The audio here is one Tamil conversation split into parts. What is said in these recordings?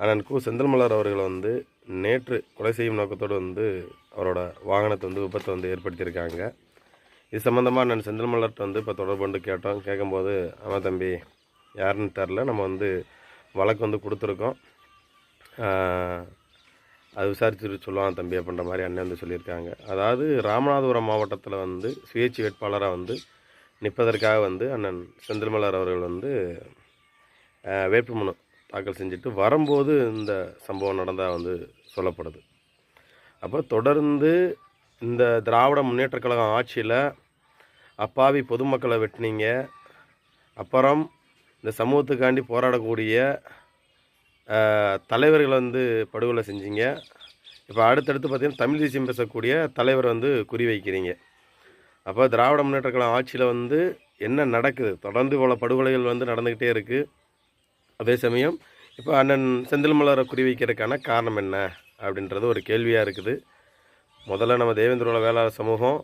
அண்ணன் கு. செந்தில்மலர் அவர்களை அவர்கள் வந்து நேற்று கொலை செய்யும் நோக்கத்தோடு வந்து அவரோட வாகனத்தை வந்து விபத்தை வந்து ஏற்படுத்தியிருக்காங்க. இது சம்மந்தமாக நான் செந்தில்மலர்கிட்ட வந்து இப்போ தொடர்பு கொண்டு கேட்டோம். கேட்கும்போது ஆமாம் தம்பி யாருன்னு தெரில. நம்ம வந்து வழக்கு வந்து கொடுத்துருக்கோம். அது விசாரிச்சுட்டு சொல்லுவான் தம்பி அப்படின்ற மாதிரி அண்ணன் வந்து சொல்லியிருக்காங்க. அதாவது ராமநாதபுரம் மாவட்டத்தில் வந்து சுயேட்சை வேட்பாளராக வந்து நிற்பதற்காக வந்து அண்ணன் செந்தில்மலர் அவர்கள் வந்து வேட்புமனு தாக்கல் செஞ்சுட்டு வரும்போது இந்த சம்பவம் நடந்தால் வந்து சொல்லப்படுது. அப்போ தொடர்ந்து இந்த திராவிட முன்னேற்றக் கழகம் ஆட்சியில் அப்பாவி பொதுமக்களை வெட்டினீங்க. அப்புறம் இந்த சமூகத்துக்காண்டி போராடக்கூடிய தலைவர்களை வந்து படுகொலை செஞ்சீங்க. இப்போ அடுத்தடுத்து பார்த்தீங்கன்னா தமிழ் தேசியம் பேசக்கூடிய தலைவர் வந்து குறி வைக்கிறீங்க. அப்போ திராவிட முன்னேற்றக் கழகம் ஆட்சியில் வந்து என்ன நடக்குது? தொடர்ந்து இவ்வளோ படுகொலைகள் வந்து நடந்துக்கிட்டே இருக்குது அதே சமயம் இப்போ அண்ணன் செந்தில் மலரை குறி வைக்கிறதுக்கான காரணம் என்ன அப்படின்றது ஒரு கேள்வியாக இருக்குது. முதல்ல நம்ம தேவேந்திரோட வேளாளர் சமூகம்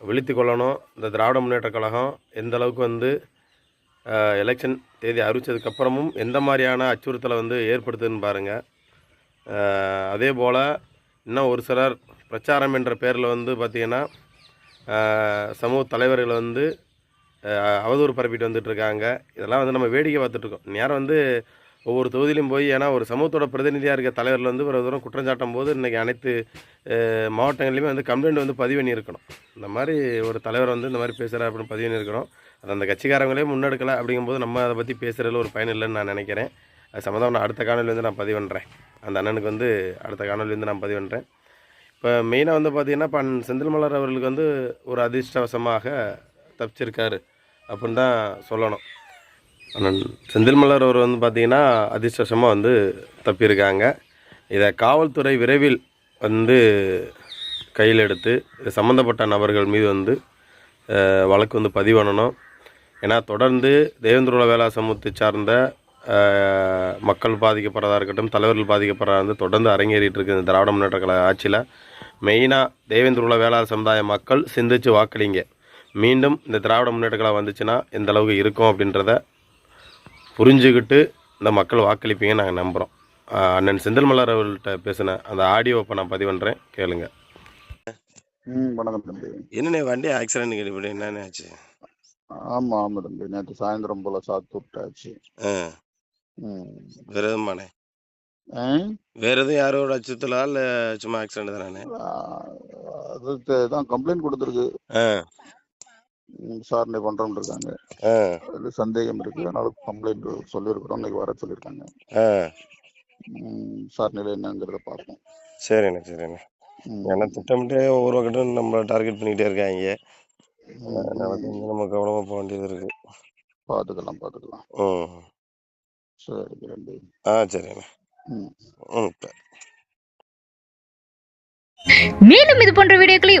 விழித்து கொள்ளணும். இந்த திராவிட முன்னேற்றக் கழகம் எந்த அளவுக்கு வந்து எலெக்ஷன் தேதி அறிவித்ததுக்கப்புறமும் எந்த மாதிரியான அச்சுறுத்தலை வந்து ஏற்படுத்துதுன்னு பாருங்கள் அதே போல் இன்னும் ஒரு சிலர் பிரச்சாரம் என்ற பேரில் வந்து பார்த்திங்கன்னா சமூக தலைவர்களை வந்து அவதூறு பரப்பிட்டு வந்துட்டு இருக்காங்க இதெல்லாம் வந்து நம்ம வேடிக்கை பார்த்துட்ருக்கோம் நேரம் வந்து ஒவ்வொரு தொகுதியிலும் போய் ஏன்னா ஒரு சமூகத்தோட பிரதிநிதியாக இருக்க தலைவரில் வந்து ஒரு தூரம் குற்றம் சாட்டும் போது இன்றைக்கி அனைத்து மாவட்டங்கள்லையுமே வந்து கம்ப்ளைண்ட் வந்து பதிவு பண்ணியிருக்கணும். இந்த மாதிரி ஒரு தலைவர் வந்து இந்த மாதிரி பேசுகிறார் அப்படின்னு பதிவு பண்ணியிருக்கிறோம். அது அந்த கட்சிக்காரங்களே முன்னெடுக்கலை அப்படிங்கும்போது நம்ம அதை பற்றி பேசுகிறதுல ஒரு பயன் இல்லைன்னு நான் நினைக்கிறேன். அது சம்மந்தம் நான் அடுத்த காணொலி வந்து நான் பதிவு பண்ணுறேன் அந்த அண்ணனுக்கு வந்து அடுத்த காணொலி வந்து நான் பதிவு பண்ணுறேன் இப்போ மெயினாக வந்து பார்த்திங்கன்னா இப்போ செந்தில் மலர் அவர்களுக்கு வந்து ஒரு அதிர்ஷ்டவசமாக தப்பிச்சிருக்காரு. அப்படின்னு தான் சொல்லணும். அண்ணன் செந்தில் மலர் அவர் வந்து பார்த்தீங்கன்னா அதிர்ஷ்டமாக வந்து தப்பியிருக்காங்க. இதை காவல்துறை விரைவில் வந்து கையில் எடுத்து இது சம்மந்தப்பட்ட நபர்கள் மீது வந்து வழக்கு வந்து பதிவணணும். ஏன்னா தொடர்ந்து தேவேந்திரோல வேளா சமூகத்தை சார்ந்த மக்கள் பாதிக்கப்படுறதா இருக்கட்டும் தலைவர்கள் பாதிக்கப்படுறதா வந்து தொடர்ந்து அரங்கேறிட்டு இருக்கு இந்த திராவிட முன்னேற்ற கழக ஆட்சியில். மெயினாக தேவேந்திரோல வேளாண் சமுதாய மக்கள் சிந்திச்சு வாக்களிங்க. மீண்டும் இந்த திராவிட முன்னேற்ற கழகம் வந்துச்சுன்னா எந்த அளவுக்கு இருக்கும் அப்படின்றத புரிஞ்சுக்கிட்டு இந்த மக்கள் வாக்களிப்பீங்க நாங்கள் நம்புகிறோம் அண்ணன் செந்தில் மலர் அவர்கள்ட்ட பேசின அந்த ஆடியோ இப்போ நான் பதிவு பண்ணுறேன் கேளுங்க. ம் வணக்கம் தம்பி. என்னண்ணே வண்டி ஆக்சிடென்ட் கேள்விப்பட்டு என்னண்ணே ஆச்சு? ஆமா ஆமா தம்பி. நேற்று சாயந்தரம் போல சாத்து விட்டாச்சு. ஆ. ம். வேற எதுவுமாண்ணே ஆ? வேற எதுவும் யாரோட அச்சுறுத்தலா இல்லை சும்மா ஆக்சிடென்ட் தானே? ஆ, அதுக்கு தான் கம்ப்ளைண்ட் கொடுத்துருக்கு. விசாரணை பண்றோம்னு இருக்காங்க. சந்தேகம் இருக்கு அதனால கம்ப்ளைண்ட் சொல்லியிருக்கிறோம். இன்னைக்கு வர சொல்லியிருக்காங்க. ஆ. ம், விசாரணையில என்னங்கிறத பார்ப்போம். சரிண்ணே சரிண்ணே. ஏன்னா திட்டமிட்டே ஒவ்வொரு பக்கட்டும் நம்மளை டார்கெட் பண்ணிக்கிட்டே இருக்காங்க. நம்ம கவனமாக போக வேண்டியது இருக்கு. பார்த்துக்கலாம் பார்த்துக்கலாம். ம். சரி ஆ சரிண்ணே. ம். சரி. மேலும் இது போன்ற வீடியோக்களை